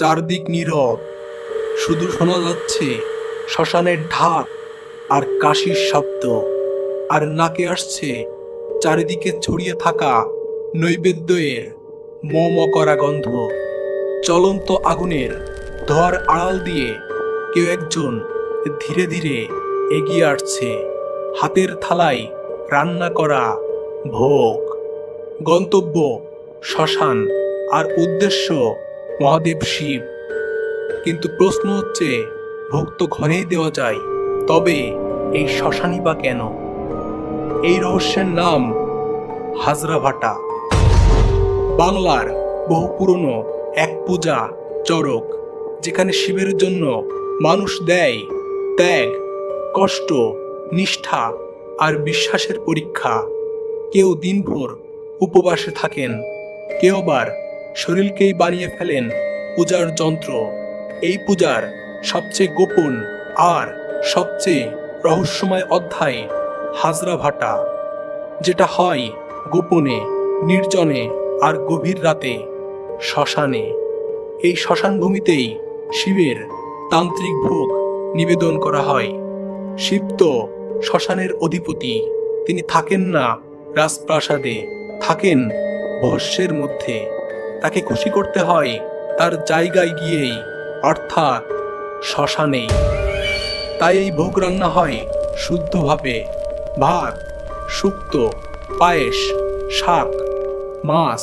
চারদিক নীরব। শুধু শোনা যাচ্ছে শ্মশানের ঢাক আর কাশির শব্দ। আর নাকে আসছে চারিদিকে ছড়িয়ে থাকা নৈবেদ্যের ম ম করা গন্ধ। চলন্ত আগুনের ধোয়ার আড়াল দিয়ে কেউ একজন ধীরে ধীরে এগিয়ে আসছে। হাতের থালায় রান্না করা ভোগ। গন্তব্য শ্মশান। আর উদ্দেশ্য মহাদেব শিব। কিন্তু প্রশ্ন হচ্ছে, ভক্ত ঘরেই দেওয়া যায়, তবে এই শ্মশানই বা কেন? এই রহস্যের নাম হাজরা ভাটা বাংলার বহু পুরনো এক পূজা চরক, যেখানে শিবের জন্য মানুষ দেয় ত্যাগ, কষ্ট, নিষ্ঠা আর বিশ্বাসের পরীক্ষা। কেউ দিনভর উপবাসে থাকেন, কেউ আবার শরীরকেই বানিয়ে ফেলেন পূজার যন্ত্র। এই পূজার সবচেয়ে গোপন আর সবচেয়ে রহস্যময় অধ্যায় হাজরা ভাটা, যেটা হয় গোপনে, নির্জনে আর গভীর রাতে শ্মশানে। এই শ্মশান ভূমিতেই শিবের তান্ত্রিক ভোগ নিবেদন করা হয়। শিব তো শ্মশানের অধিপতি, তিনি থাকেন না রাজপ্রাসাদে, থাকেন ভস্যের মধ্যে। তাকে খুশি করতে হয়, তার জায়গায় গিয়েই, অর্থাৎ শ্মশানেই। তাই এই ভোগ রান্না হয় শুদ্ধভাবে। ভাত, শুক্তো, পায়েস, শাক, মাছ,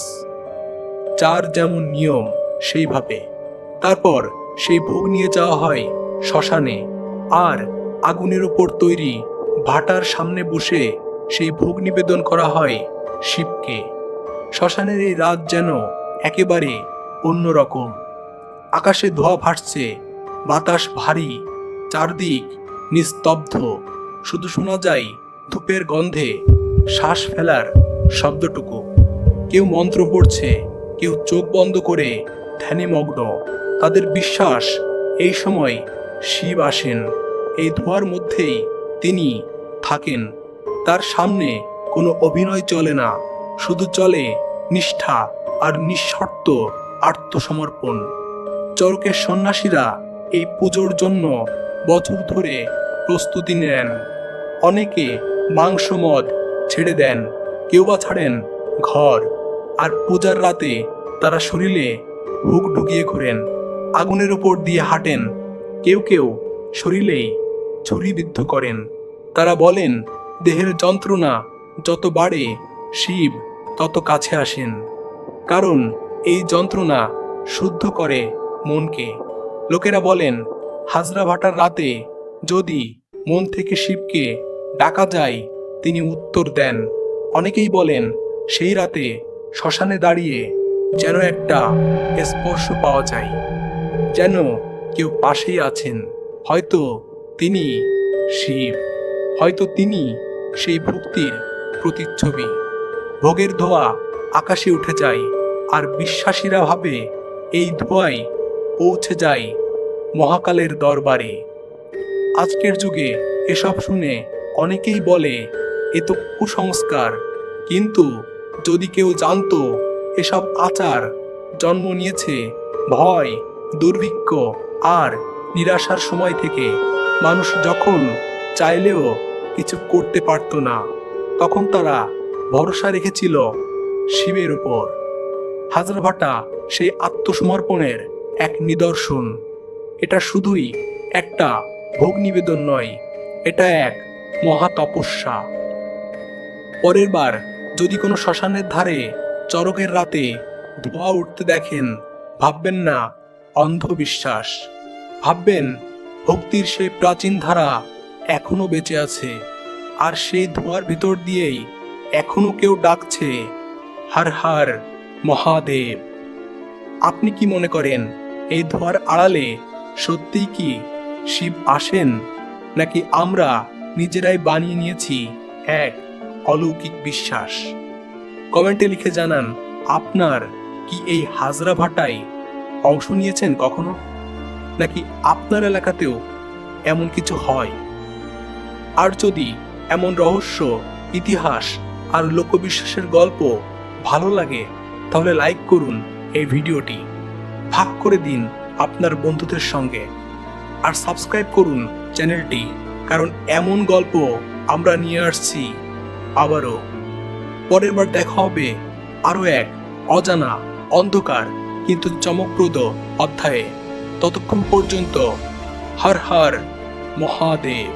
যার যেমন নিয়ম, সেইভাবে। তারপর সেই ভোগ নিয়ে যাওয়া হয় শ্মশানে। আর আগুনের উপর তৈরি ভাটার সামনে বসে সেই ভোগ নিবেদন করা হয় শিবকে। শ্মশানের এই রাত যেন একেবারে অন্যরকম। আকাশে ধোয়া ভাসছে, বাতাস ভারী, চারদিক নিস্তব্ধ। শুধু শোনা যায় ধূপের গন্ধে শ্বাস ফেলার শব্দটুকু। কেউ মন্ত্র পড়ছে, কেউ চোখ বন্ধ করে ধ্যানে মগ্ন। তাদের বিশ্বাস, এই সময় শিব আসেন। এই ধোয়ার মধ্যেই তিনি থাকেন। তার সামনে কোনো অভিনয় চলে না, শুধু চলে নিষ্ঠা। আর নিঃশর্ত আত্মসমর্পণ। চরকের সন্ন্যাসীরা এই পুজোর জন্য বছর ধরে প্রস্তুতি নেন। অনেকে মাংস মদ ছেড়ে দেন, কেউ বা ছাড়েন ঘর। আর পূজার রাতে তারা শরীরে হুক ঢুকিয়ে ঘোরেন, আগুনের উপর দিয়ে হাঁটেন। কেউ কেউ শরীরেই ছুরিবিদ্ধ করেন। তারা বলেন, দেহের যন্ত্রণা যত বাড়ে শিব তত কাছে আসেন। কারণ এই যন্ত্রণা শুদ্ধ করে মনকে। লোকেরা বলেন, হাজরা ভাটার রাতে যদি মন থেকে শিবকে ডাকা যায়, তিনি উত্তর দেন। অনেকেই বলেন, সেই রাতে শ্মশানে দাঁড়িয়ে যেন একটা স্পর্শ পাওয়া যায়, যেন কেউ পাশেই আছেন। হয়তো তিনি শিব, হয়তো তিনি সেই ভক্তির প্রতিচ্ছবি। ভোগের ধোয়া আকাশে উঠে যায়, আর বিশ্বাসীরা ভাবে, এই ধোঁয়াই পৌঁছে যায় মহাকালের দরবারে। আজকের যুগে এসব শুনে অনেকেই বলে, এ তো কুসংস্কার। কিন্তু যদি কেউ জানত, এসব আচার জন্ম নিয়েছে ভয়, দুর্ভিক্ষ আর নিরাশার সময় থেকে। মানুষ যখন চাইলেও কিছু করতে পারত না, তখন তারা ভরসা রেখেছিল শিবের উপর। হাজরা ভাটা সেই আত্মসমর্পণের এক নিদর্শন। এটা শুধুই একটা ভোগ নিবেদন নয়, এটা এক মহা তপস্যা। পরের বার যদি কোনো শ্মশানের ধারে চরকের রাতে ধোঁয়া উঠতে দেখেন, ভাববেন না, অন্ধবিশ্বাস। ভাববেন, ভক্তির সেই প্রাচীন ধারা এখনও বেঁচে আছে। আর সেই ধোঁয়ার ভিতর দিয়েই এখনও কেউ ডাকছে হার হার মহাদেব। আপনি কি মনে করেন, এই ধোয়ার আড়ালে সত্যিই কি শিব আসেন, নাকি আমরা নিজেরাই বানিয়ে নিয়েছি এক অলৌকিক বিশ্বাস? কমেন্টে লিখে জানান, আপনার কি এই হাজরা ভাটায় অংশ নিয়েছেন কখনো? নাকি আপনার এলাকাতেও এমন কিছু হয়? আর যদি এমন রহস্য, ইতিহাস আর লোকবিশ্বাসের গল্প ভালো লাগে, তাহলে লাইক করুন এই ভিডিওটি। ভাগ করে দিন আপনার বন্ধুদের সঙ্গে। আর সাবস্ক্রাইব করুন চ্যানেলটি, কারণ এমন গল্প আমরা নিয়ে আসছি আবারও। পরের বার দেখা হবে আরও এক অজানা, অন্ধকার, কিন্তু চমকপ্রদ অধ্যায়ে। ততক্ষণ পর্যন্ত হর হর মহাদেব।